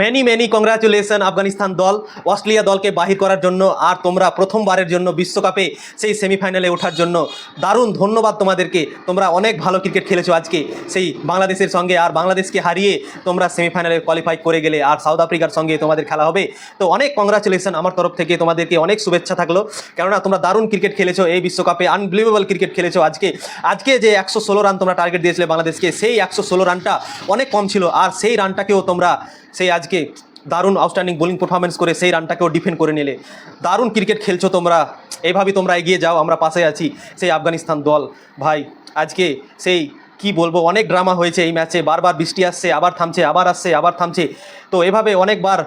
Many many congratulation Afghanistan দল Australia দলকে বাহির করার জন্য, আর তোমরা প্রথমবারের জন্য বিশ্বকাপে সেই সেমিফাইনালে ওঠার জন্য দারুণ ধন্যবাদ তোমাদেরকে। তোমরা অনেক ভালো ক্রিকেট খেলেছো আজকে। সেই বাংলাদেশের সঙ্গে আর বাংলাদেশকে হারিয়ে তোমরা সেমিফাইনালে কোয়ালিফাই করে গেলে, আর সাউথ আফ্রিকার সঙ্গে তোমাদের খেলা হবে। তো অনেক কংগ্রাচুলেশন আমার তরফ থেকে। তোমাদেরকে অনেক শুভেচ্ছা থাকল। কেননা তোমরা দারুণ ক্রিকেট খেলেছো, এই বিশ্বকাপে আনবিলিভেবল ক্রিকেট খেলেছো আজকে। আজকে যে একশো ষোলো রান তোমরা টার্গেট দিয়েছিলে বাংলাদেশকে, সেই একশো ষোলো রানটা অনেক কম ছিল, আর সেই রানটাকেও তোমরা সেই আজকে দারুণ আউটস্ট্যান্ডিং বোলিং পারফরমেন্স করে সেই রানটাকেও ডিফেন্ড করে নিলে। দারুণ ক্রিকেট খেলছো তোমরা। এইভাবেই তোমরা এগিয়ে যাও, আমরা পাশে আছি সেই আফগানিস্তান দল। ভাই, আজকে সেই কি বলব, অনেক ড্রামা হয়েছে এই ম্যাচে বারবার বৃষ্টি আসছে, আবার থামছে, আবার আসছে, আবার থামছে। তো এভাবে অনেকবার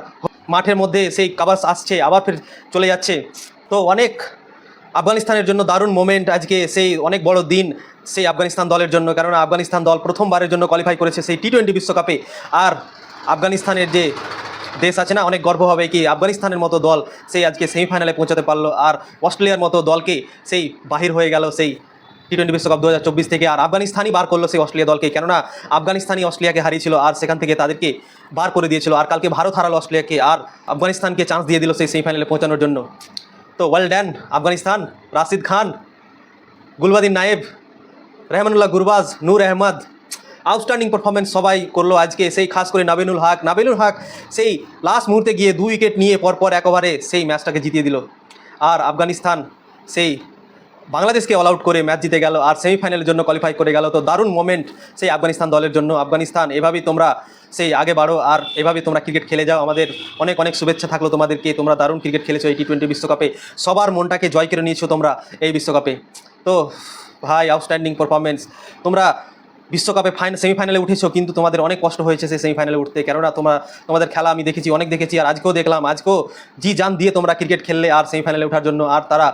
মাঠের মধ্যে সেই কাভার্স আসছে, আবার ফের চলে যাচ্ছে। তো অনেক আফগানিস্তানের জন্য দারুণ মোমেন্ট আজকে সেই অনেক বড় দিন সেই আফগানিস্তান দলের জন্য। কারণ আফগানিস্তান দল প্রথমবারের জন্য কোয়ালিফাই করেছে সেই টি টোয়েন্টি বিশ্বকাপে। আর আফগানিস্তানের যে দেশ আছে না, অনেক গর্ব হবে কি আফগানিস্তানের মতো দল সেই আজকে সেমিফাইনালে পৌঁছাতে পারল আর অস্ট্রেলিয়ার মতো দলকে সেই বাহির হয়ে গেল সেই টি টোয়েন্টি বিশ্বকাপ দু হাজার চব্বিশ থেকে। আর আফগানিস্তানই বার করল সেই অস্ট্রেলিয়া দলকে, কেননা আফগানিস্তানই অস্ট্রেলিয়াকে হারিয়েছিল আর সেখান থেকে তাদেরকে বার করে দিয়েছিল। আর কালকে ভারত হারালো অস্ট্রেলিয়াকে আর আফগানিস্তানকে চান্স দিয়ে দিল সেই সেমিফাইনালে পৌঁছানোর জন্য। তো well done Afghanistan, Rashid Khan, Gulbadin Naib, Rahmanullah Gurbaz, Noor Ahmad outstanding performance সবাই করল আজকে। সেই খাস করে নাবিনুল হক। নাবিনুল হক সেই লাস্ট মুহূর্তে গিয়ে দুই উইকেট নিয়ে পরপর একেবারে সেই ম্যাচটাকে জিতিয়ে দিল। আর আফগানিস্তান সেই বাংলাদেশকে অল আউট করে ম্যাচ জিতে গেল আর সেমিফাইনালের জন্য কোয়ালিফাই করে গেল। তো দারুণ মোমেন্ট সেই আফগানিস্তান দলের জন্য। আফগানিস্তান, এভাবেই তোমরা সেই আগে বাড়ো আর এভাবেই তোমরা ক্রিকেট খেলে যাও। আমাদের অনেক অনেক শুভেচ্ছা থাকল তোমাদেরকে। তোমরা দারুণ ক্রিকেট খেলেছো এই টি টোয়েন্টি বিশ্বকাপে। সবার মনটাকে জয় করে নিয়েছো তোমরা এই বিশ্বকাপে। তো ভাই আউটস্ট্যান্ডিং পারফরমেন্স তোমরা বিশ্বকাপে ফাইন সেমিফাইনালে উঠেছো, কিন্তু তোমাদের অনেক কষ্ট হয়েছে সেই সেমিফাইনালে উঠতে। কেননা তোমরা তোমাদের খেলা আমি দেখেছি, অনেক দেখেছি, আর আজকেও দেখলাম, আজকেও জি জান দিয়ে তোমরা ক্রিকেট খেললে আর সেমিফাইনালে ওঠার জন্য, আর তারা,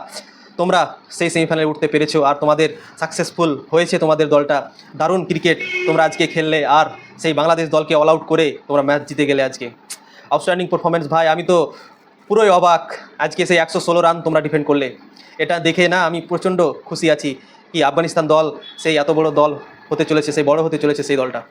তোমরা সেই সেমিফাইনালে উঠতে পেরেছ, আর তোমাদের সাকসেসফুল হয়েছে তোমাদের দলটা। দারুণ ক্রিকেট তোমরা আজকে খেললে, আর সেই বাংলাদেশ দলকে অল আউট করে তোমরা ম্যাচ জিতে গেলে আজকে। আউটস্ট্যান্ডিং পারফরমেন্স ভাই, আমি তো পুরোই অবাক, আজকে সেই একশো ষোলো রান তোমরা ডিফেন্ড করলে। এটা দেখে না আমি প্রচণ্ড খুশি আছি, কি আফগানিস্তান দল, সেই এত বড় দল হতে চলেছে সেই বড় হতে চলেছে সেই দলটা।